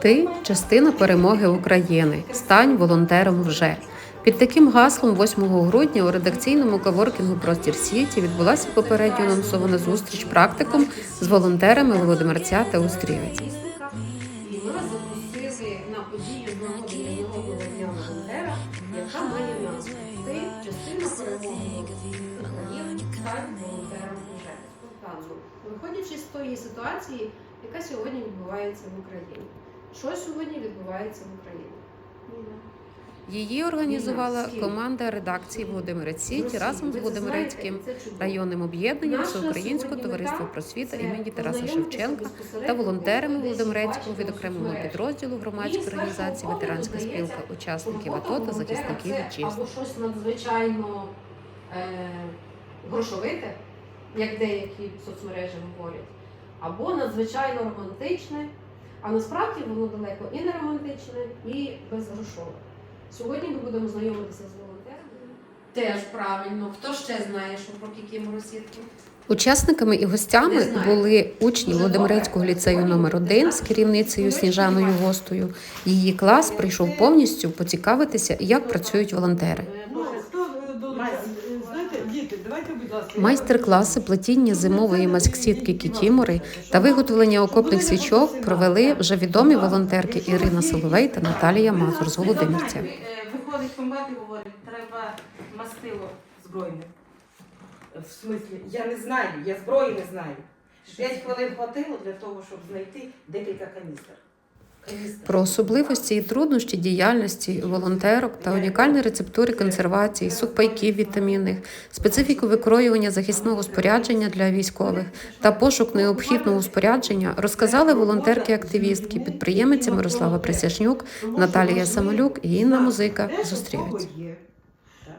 Ти частина перемоги України. Стань волонтером вже. Під таким гаслом 8 грудня у редакційному каворкінгу Простір Сіті відбулася попередньо анонсована зустріч практикум з волонтерами Володимирця та Устрівець. Ти частина перемоги України, стань волонтером. Спонтанно. Виходячи з тої ситуації, яка сьогодні відбувається в Україні. Що сьогодні відбувається в Україні? Її організувала команда редакції Володимирець Сіті разом з Володимирецьким районним об'єднанням Всеукраїнського товариства просвіта імені Тараса Шевченка та волонтерами Володимирецького відокремленого підрозділу громадської організації Ветеранська спілка учасників АТО та захисників вітчизни. Або щось надзвичайно е, грошовите, як деякі соцмережі говорять, або надзвичайно романтичне, а насправді воно далеко і не романтичне, і безгрошове. Сьогодні ми будемо знайомитися з волонтерами. Теж правильно. Хто ще знає, що про кікіморосітки? Учасниками і гостями були учні Володимирецького ліцею номер 1 з керівницею Сніжаною Гостою. Її клас прийшов повністю поцікавитися, як працюють волонтери. Ну, хто е, долучається? Знаєте, діти, давайте, будь ласка. Майстер-класи плетіння зимової масксітки кікімори та виготовлення окопних свічок провели вже відомі волонтерки Ірина Соловей та Наталія Мазур з Володимирця. Виходить комбат говорить, треба мастило збройне. В смислі, я не знаю, я зброї не знаю. П'ять хвилин хватило для того, щоб знайти декілька каністр. Про особливості і труднощі діяльності волонтерок та унікальні рецептури консервації, сухпайків вітамінних, специфіку викроювання захисного спорядження для військових та пошук необхідного спорядження розказали волонтерки-активістки, підприємиця Мирослава Присяжнюк, Наталія Самолюк і Інна Музика є.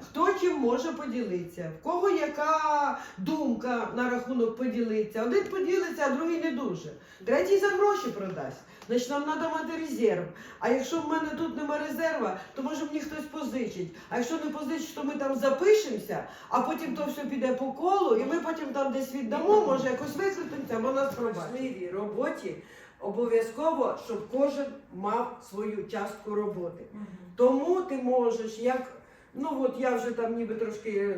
Хто чим може поділитися, в кого яка думка на рахунок поділитися. Один поділиться, а другий не дуже. Третій за гроші продасть. Значить, нам треба мати резерв. А якщо в мене тут нема резерва, то може мені хтось позичить. А якщо не позичить, то ми там запишемося, а потім то все піде по колу, і ми потім там десь віддамо, може якось викрутимося, бо нас важливій роботі обов'язково, щоб кожен мав свою частку роботи. Тому ти можеш, як ну от я вже там ніби трошки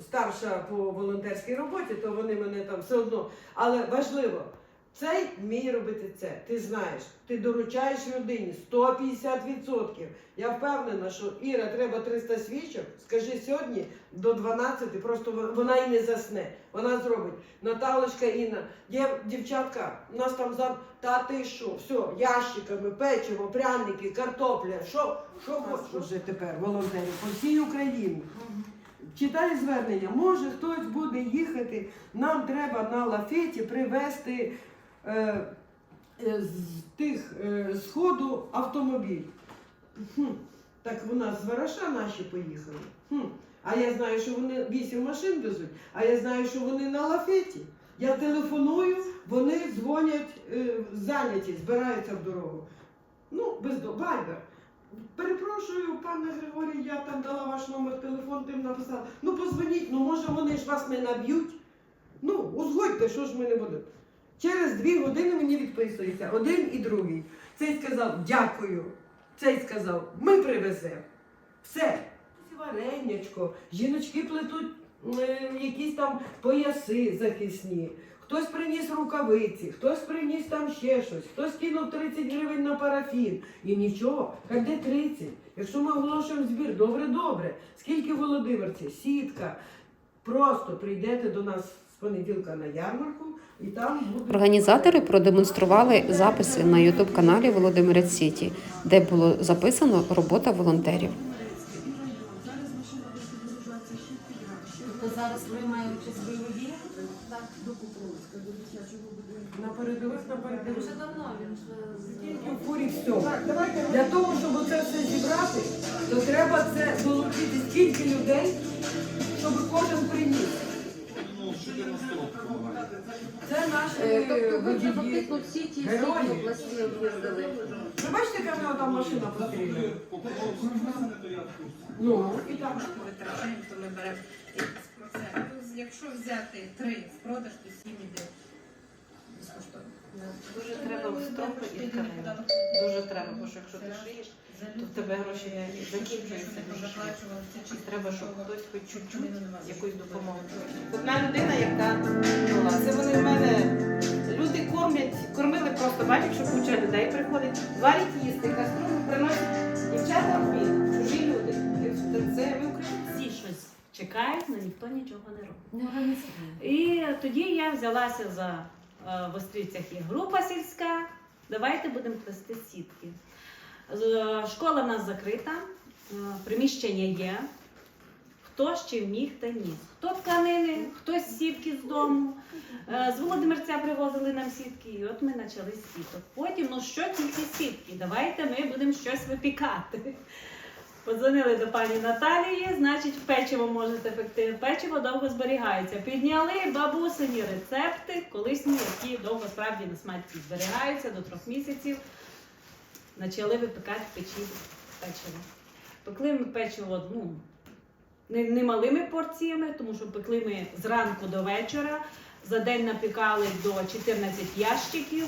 старша по волонтерській роботі, то вони мене там все одно. Але важливо, цей вміє робити це. Ти знаєш, ти доручаєш людині 150%. Я впевнена, що Іра, треба 300 свічок. Скажи сьогодні до 12, просто вона і не засне. Вона зробить. Наталочка Інна, є дівчатка, у нас там за та ти що, все, ящиками, печиво, пряники, картопля. Що, що хочеш вже тепер, волонтери, по всій Україні. Читай звернення, може хтось буде їхати, нам треба на лафеті привезти з тих е, сходу автомобіль. Хм. Так нас з Вараша наші поїхали. Хм. А я знаю, що вони вісім машин везуть, а я знаю, що вони на лафеті. Я телефоную, вони дзвонять е, зайняті, збираються в дорогу. Ну, без до Вайбер. Перепрошую, пане Григорій, я там дала ваш номер телефон, тим написала. Ну позвоніть, ну може вони ж вас не наб'ють. Ну, узгодьте, що ж ми не будемо. Через дві години мені відписується один і другий. Цей сказав дякую. Цей сказав, ми привеземо. Все. Варенячко, жіночки плетуть е, якісь там пояси захисні. Хтось приніс рукавиці, хтось приніс там ще щось, хтось кинув 30 гривень на парафін. І нічого, хай де 30. Якщо ми оголошуємо збір, добре, добре. Скільки володимирців? Сітка. Просто прийдете до нас понеділка на ярмарку і там буде. Організатори продемонстрували записи на ютуб каналі Володимирець Сіті, де було записано робота волонтерів. Тобто зараз ви маєте участь в бойовій? Так. На передових, на передових. Вже давно він Тільки в фурі все. Для того, щоб це все зібрати, то треба це долучити стільки людей, щоб кожен приніс. Це наші Тобто ви вже водії. фактично всі ті Герої. східні області об'їздили. Ви бачите, яка в нього там машина постріляна? Ну, і так. витрачаємо, то ми беремо. Якщо взяти три в продаж, то сім іде безкоштовно. Дуже треба стропи і тканину. Дуже треба, бо що якщо ти шиєш, то в тебе гроші не закінчуються дуже швидко. І треба, щоб хтось хоч чуть-чуть якусь допомогу. Одна людина, яка була, це вони в мене люди кормлять, кормили просто, бачиш, що куча людей приходить, варять їсти, каструлю приносять дівчата обід, чужі люди. Це ви українці. всі щось чекають, але ніхто нічого не робить. І тоді я взялася за в Острівцях є група сільська. Давайте будемо плести сітки. Школа в нас закрита, е, приміщення є. Хто ще міг та ніс. Хто тканини, хтось сітки з дому. Е, З Володимирця привозили нам сітки, і от ми почали сіток. Потім, ну що тільки сітки? Давайте ми будемо щось випікати. Подзвонили до пані Наталії, значить, печиво можете пекти. Печиво довго зберігається. Підняли бабусині рецепти, колисні, які довго справді на смальці зберігаються до трьох місяців. Почали випікати в печі печиво. Пекли ми печиво ну, не, не малими порціями, тому що пекли ми зранку до вечора. За день напікали до 14 ящиків.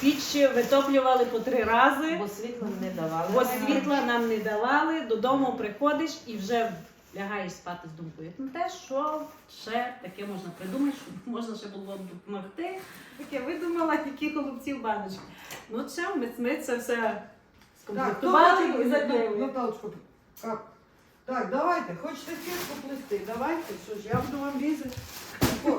Піч витоплювали по три рази. Бо світла не давали. Бо світла нам не давали, додому приходиш і вже лягаєш спати з думкою. Ну те, що ще таке можна придумати, що можна ще було б допомогти. Таке видумала, які голубці в баночки. Ну що, ми, ми це все скомплектували і заклеїли. Наталочку, так. Так, давайте, хочете сітку плести, давайте, що ж, я буду вам різати.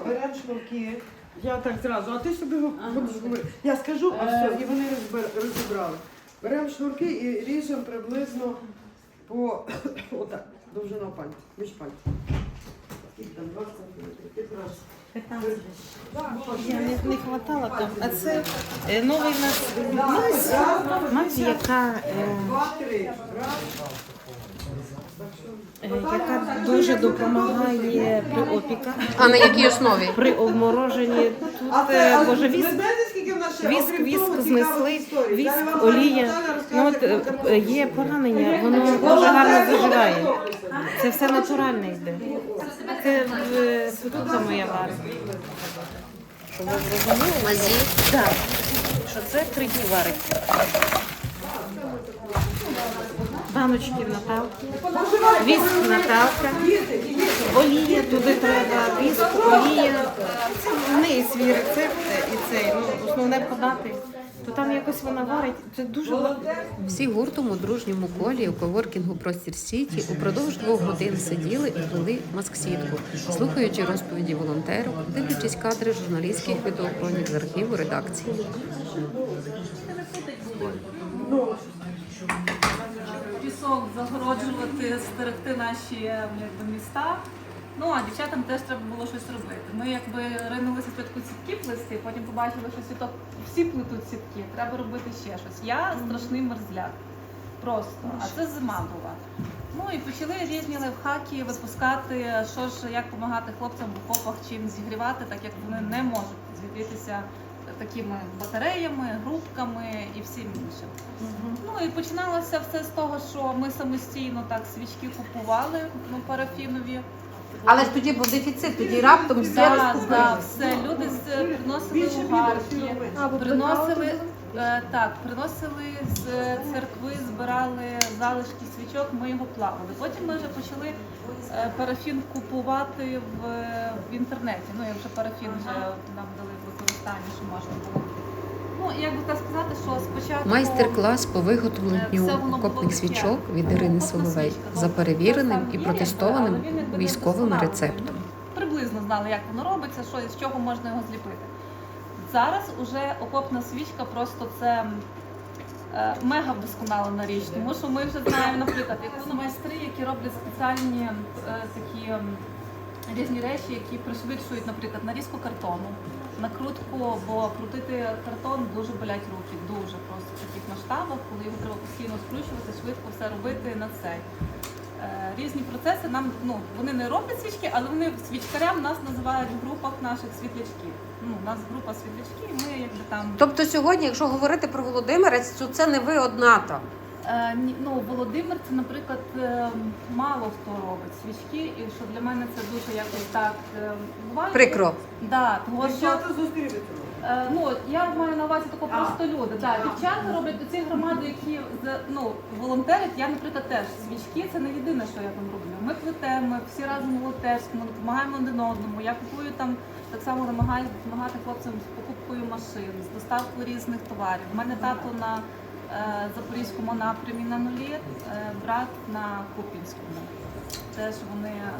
Беремо шнурки. Я так зразу, а ти собі будеш говорити. Я скажу, а Е. все, і вони розбер- розібрали. Беремо шнурки і ріжемо приблизно по отак, довжина пальця, між пальців. Скільки там, 20 сантиметрів, 15. Я не, не хватало там. А це е, новий у нас Мазь, мазь, яка, е, Два, три. Раз. Е, яка дуже допомагає при опіках, А на якій основі? при обмороженні. Тут е, боже, віск, віск, віск знесли, віск, олія. Ну от е, е, є поранення, воно дуже гарно заживає. Це все натуральне йде. Це е, світуха моя. Щоб ви зрозуміли, Мазі. так, що це три дні варить. Баночки Наталки, віск Наталка, олія туди треба, віск, олія. Це в неї свій рецепт і цей, ну, основне подати. То там якось вона варить. Це дуже Всі гуртом у дружньому колі у коворкінгу Простір Сіті упродовж двох годин сиділи і плели маск-сітку, слухаючи розповіді волонтерів, дивлячись кадри журналістських відеоохоронів з архіву редакції. Пісок загороджувати, стерегти наші якби, міста. Ну а дівчатам теж треба було щось робити. Ми якби ринулися спочатку сітки плести, потім побачили, що світок всі плетуть сітки, треба робити ще щось. Я страшний мерзляк. Просто, а це зима була. Ну і почали різні лайфхаки випускати, що ж, як допомагати хлопцям в окопах, чим зігрівати, так як вони не можуть зігрітися такими батареями, грубками і всім іншим. Ну і починалося все з того, що ми самостійно так свічки купували ну, парафінові. Але ж тоді був дефіцит, тоді раптом всі Да, розкупили. да, все. Люди з- приносили угарки, приносили е, так, приносили з церкви, збирали залишки свічок, ми його плавали. Потім ми вже почали е, парафін купувати в, в інтернеті. Ну, як вже парафін вже нам дали в використання, що можна було. Ну, як би так сказати, що спочатку Майстер-клас по Е, виготовленню все воно було окопних таке. свічок від Ірини Окопна Соловей свічка, за перевіреним і протестованим але він якби не військовим досконалий. рецептом. Приблизно знали, як воно робиться, що з чого можна його зліпити. Зараз уже окопна свічка просто це е, мега вдосконалена річ, тому що ми вже знаємо, наприклад, як майстри, які роблять спеціальні е, такі різні речі, які пришвидшують, наприклад, нарізку картону, накрутку, бо крутити картон дуже болять руки, дуже просто в таких масштабах, коли його треба постійно скручувати, швидко все робити на цей. Е, Різні процеси нам ну вони не роблять свічки, але вони свічкарям нас називають в групах наших світлячків. Ну, у нас група світлячків, і ми якби там Тобто сьогодні, якщо говорити про Володимирець, то це не ви одна там. Е, ні, ну, Володимир, це, наприклад, е, мало хто робить свічки, і що для мене це дуже якось так е, буває. Прикро. Да, того, що Дівчата зустрілися. Е, ну, я маю на увазі тако просто люди. Так, дівчата роблять ці громади, які за- ну, волонтерять. Я, наприклад, теж свічки це не єдине, що я там роблю. Ми плетемо, ми всі разом волонтерськимо, допомагаємо один одному. Я купую там так само намагаюся допомагати хлопцям з покупкою машин, з доставкою різних товарів. У мене тато на е, запорізькому напрямі на нулі, е, брат на Купінському. Теж вони е,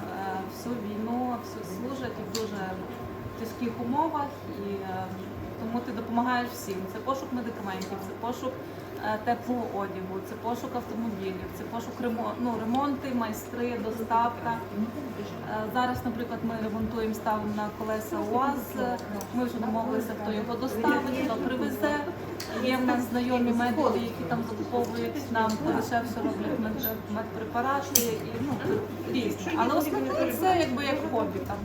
всю війну всю служать і в дуже тяжких умовах, і е, тому ти допомагаєш всім. Це пошук медикаментів, це пошук е, теплого одягу, це пошук автомобілів, це пошук ремонт, ну, ремонти, майстри, доставка. Е, Зараз, наприклад, ми ремонтуємо, ставимо на колеса УАЗ. Ми вже домовилися, хто його доставить, хто привезе. Є в нас знайомі медики, які там закуповують нам подешевше роблять мед- медпрепарати і ну різне. Але основне це якби як хобі там.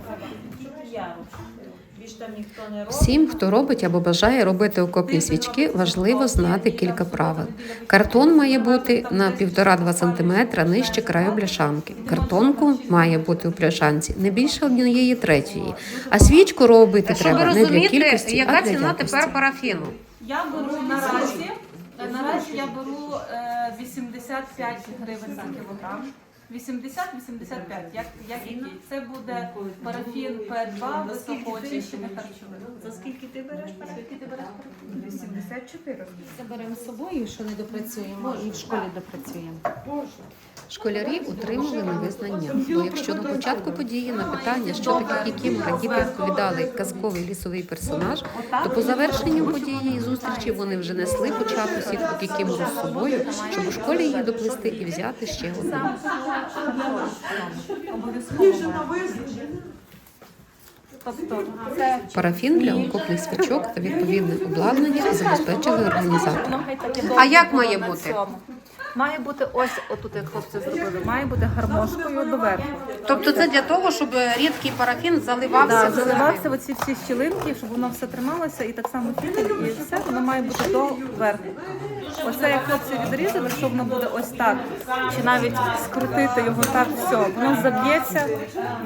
Всім, хто робить або бажає робити окопні свічки, важливо знати кілька правил. Картон має бути на 1,5-2 см нижче краю бляшанки. Картонку має бути у бляшанці не більше однієї третьої. А свічку робити Щоб треба не для кількості, яка а для ціна якості. тепер парафіну. Я беру наразі. Наразі я беру е, 85 гривень за кілограм. 80-85, як, як який. Це буде парафін П2 високоочищений харчовий. За скільки ти береш? Скільки ти береш парафін? 84. Заберемо з собою, що не допрацюємо, і в школі допрацюємо. Школярі отримали нове знання. Бо якщо на початку події на питання, що таке кікімора, діти відповідали казковий лісовий персонаж, то по завершенню події і зустрічі вони вже несли почату сітку кікімору з собою, щоб у школі її доплести і взяти ще одну. Тобто це Парафін для окопних свічок та відповідне обладнання забезпечили організатори. А як має бути? Має бути ось отут, як хлопці зробили, має бути гармошкою доверху. Тобто це для того, щоб рідкий парафін заливався. Да, заливався в оці всі щілинки, щоб воно все трималося, і так само фітиль, і все воно має бути доверху. Оце як хлопці відрізали, якщо воно буде ось так, чи навіть скрутити його так, все, воно заб'ється,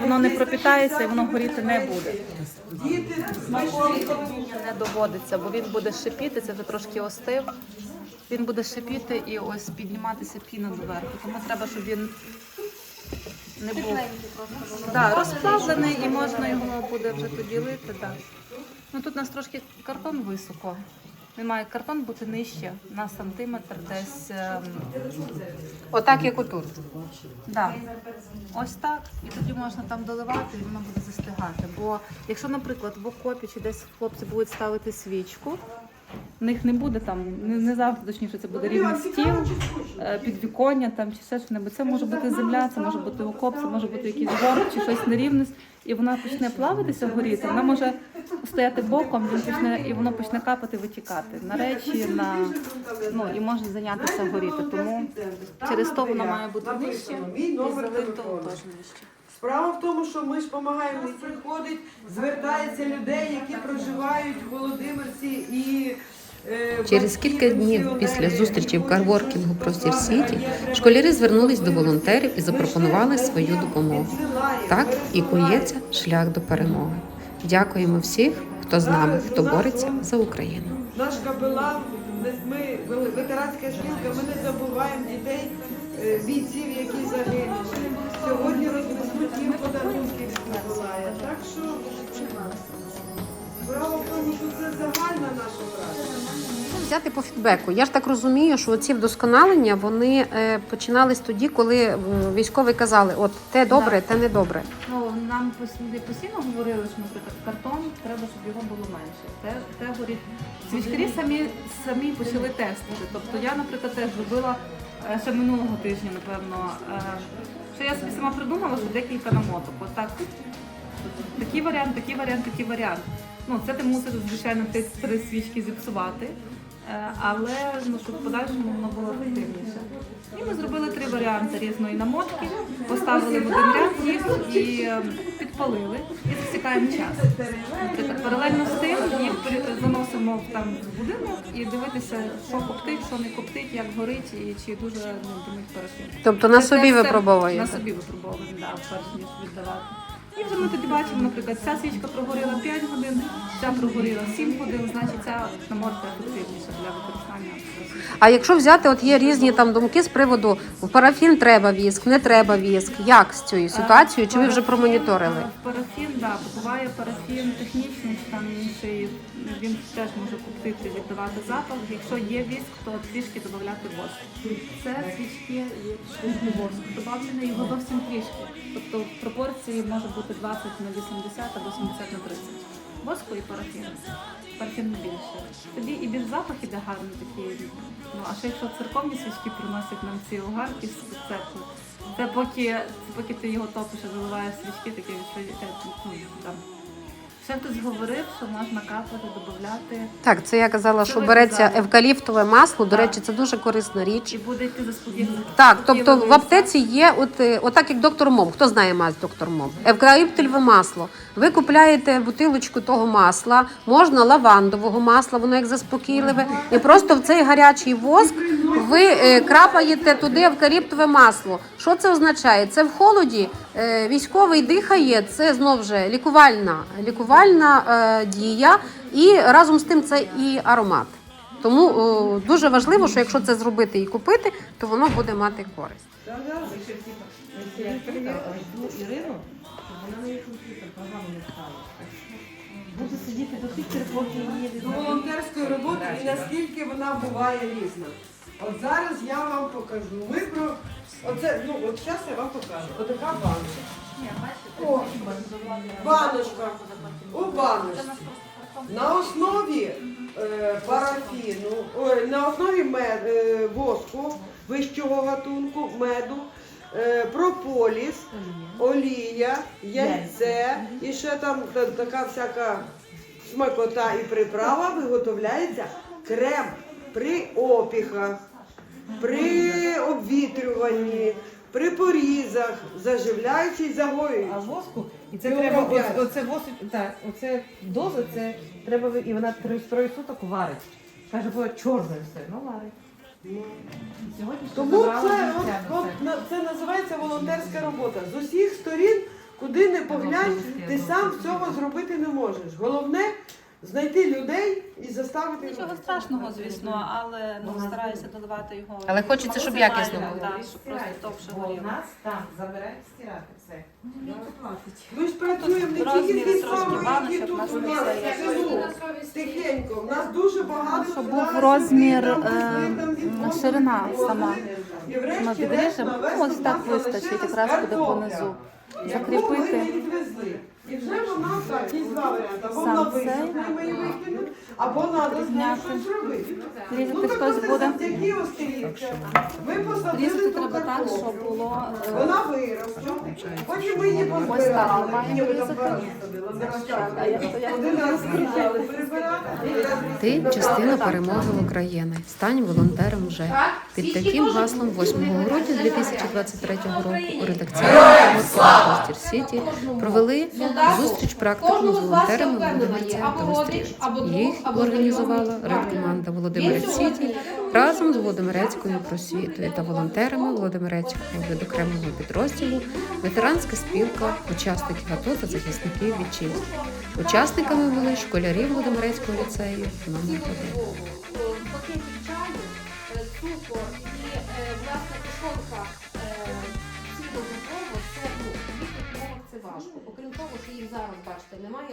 воно не пропітається і воно горіти не буде. Не доводиться, бо він буде шипіти, це вже трошки остив. Він буде шипіти і ось підніматися піна доверху. Тому треба, щоб він не був да, розплавлений і можна його буде вже тоді лити. Да. Ну тут у нас трошки картон високо. Він має картон бути нижче на сантиметр десь. ем, Отак, як отут. Да. Ось так. І тоді можна там доливати, і воно буде застигати. Бо якщо, наприклад, в окопі чи десь хлопці будуть ставити свічку, в них не буде там, не, не завжди точніше, це буде рівний стіл, е, підвіконня там чи все що небудь. Це може бути земля, це може бути окоп, це може бути якийсь горб чи щось нерівне. І вона почне плавитися, горіти, вона може стояти боком, він почне, і воно почне капати, витікати на речі, на ну і може зайнятися горіти. Тому через то воно має бути Мій і залито теж нижче. Справа в тому, що ми ж допомагаємо, приходить, звертається людей, які проживають в Володимирці і. е, Через кілька днів після зустрічі в карворкінгу Простір Сіті школярі звернулись до волонтерів і запропонували свою допомогу. Так і кується шлях до перемоги. Дякуємо всіх, хто з нами, хто бореться за Україну. Наш капелан, ми ветеранська спілка, ми не забуваємо дітей, е, бійців, які загинули. Сьогодні рознесуть їм подарунки від Миколая. Так що справа в тому, що це загальна наша праця. Взяти по фідбеку. Я ж так розумію, що ці вдосконалення вони е, починались тоді, коли військові казали, от те добре, те не добре. Ну нам постійно, говорили, що наприклад картон треба, щоб його було менше. Те, те горить. Свічкарі самі самі почали тестити. Тобто я, наприклад, теж робила е, ще минулого тижня, напевно. е, Що я собі сама придумала, що декілька намоток. Отак. Такий варіант, такий варіант, такий варіант. Ну, це ти мусиш, звичайно, ти три свічки зіпсувати. Е, Але ну, щоб в подальшому воно було ефективніше. І ми зробили три варіанти різної намотки, поставили в один ряд їх і е, підпалили і засікаємо час. Паралельно з тим їх заносимо в там в будинок і дивитися, що коптить, що не коптить, як горить і чи дуже ну, димить парафін. Тобто на собі випробовуєте. На собі випробовуємо, да, перш ніж віддавати. І вже ми тоді бачимо, наприклад, ця свічка прогоріла 5 годин, ця прогоріла 7 годин, значить ця намордка ефективніша для використання. А якщо взяти, от є різні там думки з приводу в парафін треба віск, не треба віск. Як з цією ситуацією? Чи ви вже промоніторили? Е, Парафін, да, буває парафін технічний, там інший, він теж може купити, віддавати запах. Якщо є віск, то трішки додати воск. Це свічки воск. Добавлений його зовсім трішки. Тобто в пропорції може бути 20 на 80 або 70 на 30. Воску і парафін. Парафін не більше. Тоді і без запах іде гарний такий. Ну а ще якщо церковні свічки приносять нам ці огарки з церкви, це поки, це поки ти його топиш заливаєш свічки, таке відчуття, ну, там. Ще хтось говорив, що можна капати, додати, Так, це я казала, що береться казали. евкаліптове масло. До речі, це дуже корисна річ. і буде йти заспокоєння. Так, тобто в аптеці є, от е, отак як доктор Мом. Хто знає мазь доктор Мом? Евкаліптове масло. Ви купляєте бутилочку того масла, можна лавандового масла, воно як заспокійливе, і просто в цей гарячий воск ви е, крапаєте туди евкаліптове масло. Що це означає? Це в холоді е, військовий дихає, це знов же лікувальна, лікувальна е, дія, і разом з тим це і аромат. Тому дуже важливо, що якщо це зробити і купити, то воно буде мати користь. Я жду Ірину, вона мені комп'ютер програму не стала. Буду сидіти до тих пір, поки її До волонтерської роботи і наскільки вона буває різна. От зараз я вам покажу. Ми про оце, ну от зараз я вам покажу. Отака баночка. О, баночка. У баночці. На основі е, парафіну, ой, на основі мед, е, воску вищого гатунку, меду, е, прополіс, олія, яйце і ще там та- така всяка смакота і приправа виготовляється крем при опіхах, при обвітрюванні, при порізах, заживляючий, загоюючий. А воску, і це І треба, оце, оце воску, так, оце доза, це треба, ви- і вона три троє суток варить. Каже, було чорне все, ну варить. Сьогодні ще Тому забрала це, життя на от, це. на- це називається волонтерська робота. З усіх сторін, куди не поглянь, ти сам цього зробити не можеш. Головне знайти людей і заставити Нічого робити. страшного, звісно, але ну, стараюся доливати його. Але хочеться, щоб максимально, якісно було. Так, щоб просто товше Бо у горіло. нас там забирають стирати все. Ми ж працюємо не тільки розміри з трошки військовими, які у тут у нас є. Тихенько. У нас дуже багато. Щоб був розмір, там, е, там, ширина сама. І врешті Ми підріжемо, ну, ось так нас вистачить, залишилась якраз буде картопля, понизу. яку ми Закріпити. не відвезли. І вже вона так, є два варіанти. Або вона висохне, ми її викинемо, або треба з нею щось робити. Ну, так хтось буде. завдяки Острівцям. Ми посадили Різати ту треба так, щоб картоплю. було. е, Вона виросла. Потім ми її позбирали. Ні, ми там два рази садили, один раз один раз Ти частина перемоги України. Стань волонтером вже. Під таким гаслом 8 грудня 2023 року у редакційному Простір Сіті провели зустріч практикум з волонтерами Володимирця та Острівця. Їх організувала редкоманда Володимирець Сіті разом з Володимирецькою просвітою та волонтерами Володимирецького відокремого підрозділу, ветеранська спілка, учасників АТО та захисників вітчизни. Учасниками були школярі Володимирецького ліцею номер 1. чаю, е, цукор і е, власне тушонка цілодобово, це ну, в це важко. Зараз бачите, немає